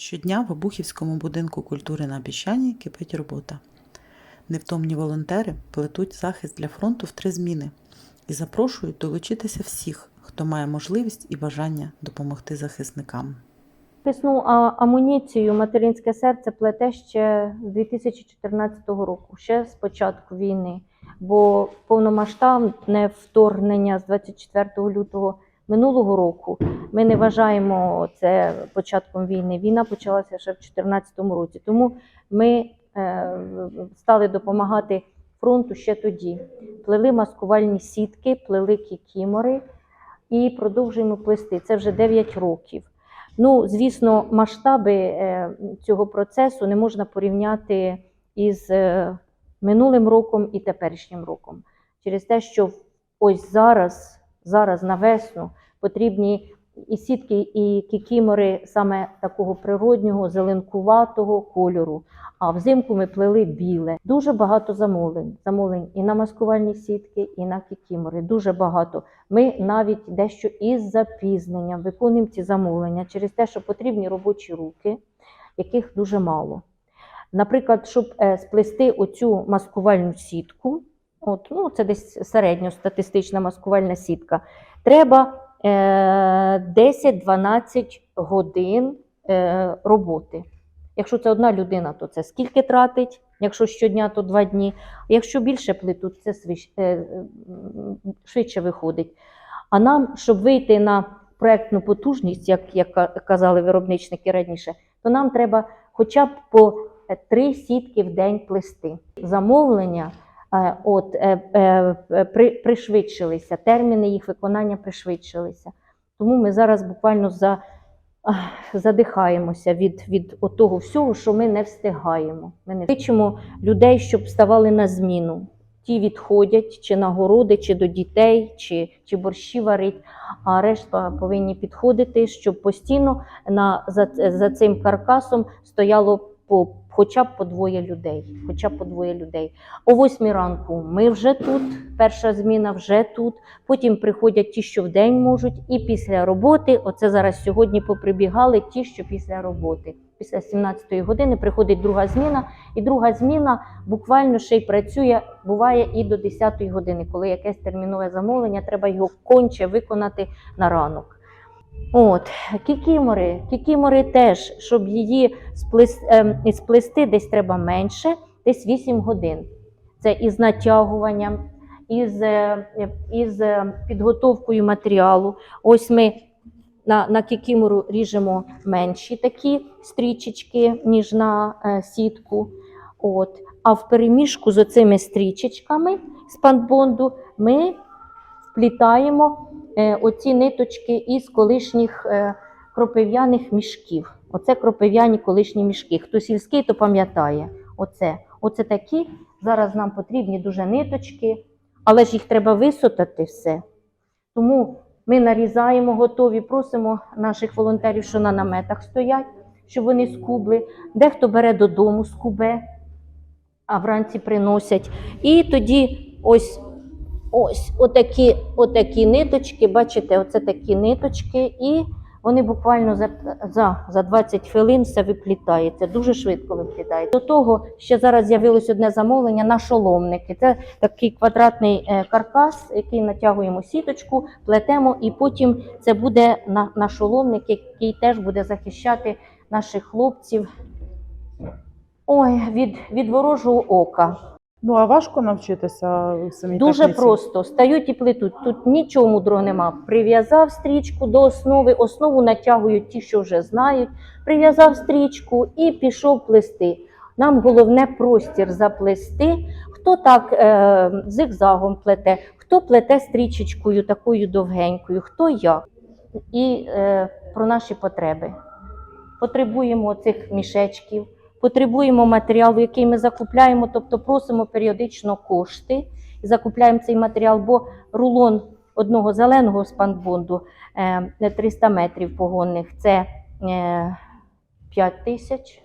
Щодня в Обухівському будинку культури на Піщані кипить робота. Невтомні волонтери плетуть захист для фронту в три зміни і запрошують долучитися всіх, хто має можливість і бажання допомогти захисникам. А- амуніцію материнське серце плете ще з 2014 року, ще з початку війни. Бо повномасштабне вторгнення з 24 лютого минулого року ми не вважаємо це початком війни. Війна почалася ще в 2014 році. Тому ми е, стали допомагати фронту ще тоді. Плели маскувальні сітки, плели кікімори і продовжуємо плести. Це вже 9 років. Ну, звісно, масштаби е, цього процесу не можна порівняти із е, минулим роком і теперішнім роком. Через те, що ось зараз, зараз на весну потрібні і сітки, і кікімори саме такого природнього, зеленкуватого кольору. А взимку ми плели біле. Дуже багато замовлень. Замовлень і на маскувальні сітки, і на кікімори. Дуже багато. Ми навіть дещо із запізненням виконуємо ці замовлення через те, що потрібні робочі руки, яких дуже мало. Наприклад, щоб е, сплести оцю маскувальну сітку, от, ну, це десь середньостатистична маскувальна сітка, треба е, 10-12 годин е, роботи. Якщо це одна людина, то це скільки тратить? Якщо щодня, то два дні. Якщо більше плетуть, це е, швидше виходить. А нам, щоб вийти на проектну потужність, як, як казали виробничники раніше, то нам треба хоча б по е, три сітки в день плести. Замовлення е, от, е, е, е, при, пришвидшилися, терміни їх виконання пришвидшилися. Тому ми зараз буквально за, задихаємося від, від того всього, що ми не встигаємо. Ми не кличемо людей, щоб ставали на зміну. Ті відходять чи на городи, чи до дітей, чи, чи борщі варить, а решта повинні підходити, щоб постійно на, за, за цим каркасом стояло по, хоча б по двоє людей. Хоча б по двоє людей. О восьмій ранку ми вже тут, перша зміна вже тут. Потім приходять ті, що вдень можуть, і після роботи. Оце зараз сьогодні поприбігали ті, що після роботи. Після 17-ї години приходить друга зміна, і друга зміна буквально ще й працює, буває і до 10-ї години, коли якесь термінове замовлення, треба його конче виконати на ранок. От, кікімори. Кікімори теж, щоб її сплес, ем, сплести десь треба менше, десь 8 годин. Це із натягуванням, із, е, із е, підготовкою матеріалу. Ось ми на, на кікімору ріжемо менші такі стрічечки, ніж на е, сітку. От. А в переміжку з оцими стрічечками з панбонду ми вплітаємо оці ниточки із колишніх е, кропив'яних мішків. Оце кропив'яні колишні мішки. Хто сільський, то пам'ятає. Оце. Оце такі. Зараз нам потрібні дуже ниточки, але ж їх треба висотати все. Тому ми нарізаємо готові, просимо наших волонтерів, що на наметах стоять, щоб вони скубли. Дехто бере додому скубе, а вранці приносять. І тоді ось ось отакі, отакі ниточки, бачите, оце такі ниточки, і вони буквально за, за, за 20 хвилин все виплітається, дуже швидко виплітається. До того ще зараз з'явилось одне замовлення на шоломники. Це такий квадратний е, каркас, який натягуємо сіточку, плетемо, і потім це буде на, на шоломник, який теж буде захищати наших хлопців. Ой, від, від ворожого ока. Ну а важко навчитися самій Дуже техніці? просто стають і плетуть. Тут нічого мудрого нема. Прив'язав стрічку до основи, основу натягують ті, що вже знають. Прив'язав стрічку і пішов плести. Нам головне простір заплести. Хто так е, зигзагом плете, хто плете стрічечкою такою довгенькою, хто як. І е, про наші потреби. Потребуємо цих мішечків, потребуємо матеріалу, який ми закупляємо, тобто просимо періодично кошти і закупляємо цей матеріал, бо рулон одного зеленого спанбонду е, 300 метрів погонних це е, 5 тисяч.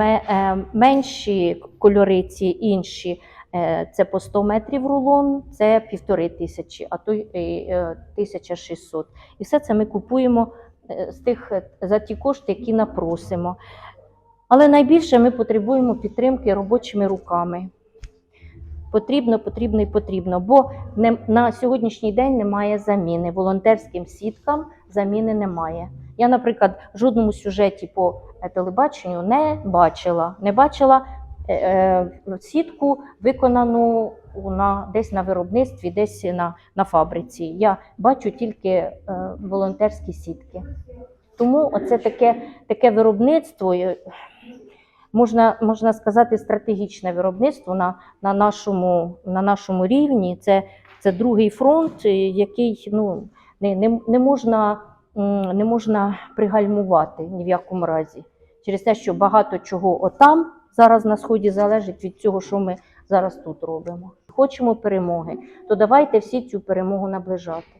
Е, Менші кольори ці інші е, це по 100 метрів рулон, це півтори тисячі, а то й е, е, 1600. І все це ми купуємо е, з тих е, за ті кошти, які напросимо. Але найбільше ми потребуємо підтримки робочими руками. Потрібно, потрібно і потрібно, бо не, на сьогоднішній день немає заміни. Волонтерським сіткам заміни немає. Я, наприклад, в жодному сюжеті по е, телебаченню не бачила, не бачила е, е, сітку, виконану на, десь на виробництві, десь на, на фабриці. Я бачу тільки е, волонтерські сітки. Тому оце таке, таке виробництво, е, можна, можна сказати, стратегічне виробництво на, на, нашому, на нашому рівні. Це, це другий фронт, е, який ну, не, не, не, можна, не можна пригальмувати ні в якому разі. Через те, що багато чого отам зараз на сході залежить від цього, що ми зараз тут робимо. Хочемо перемоги, то давайте всі цю перемогу наближати.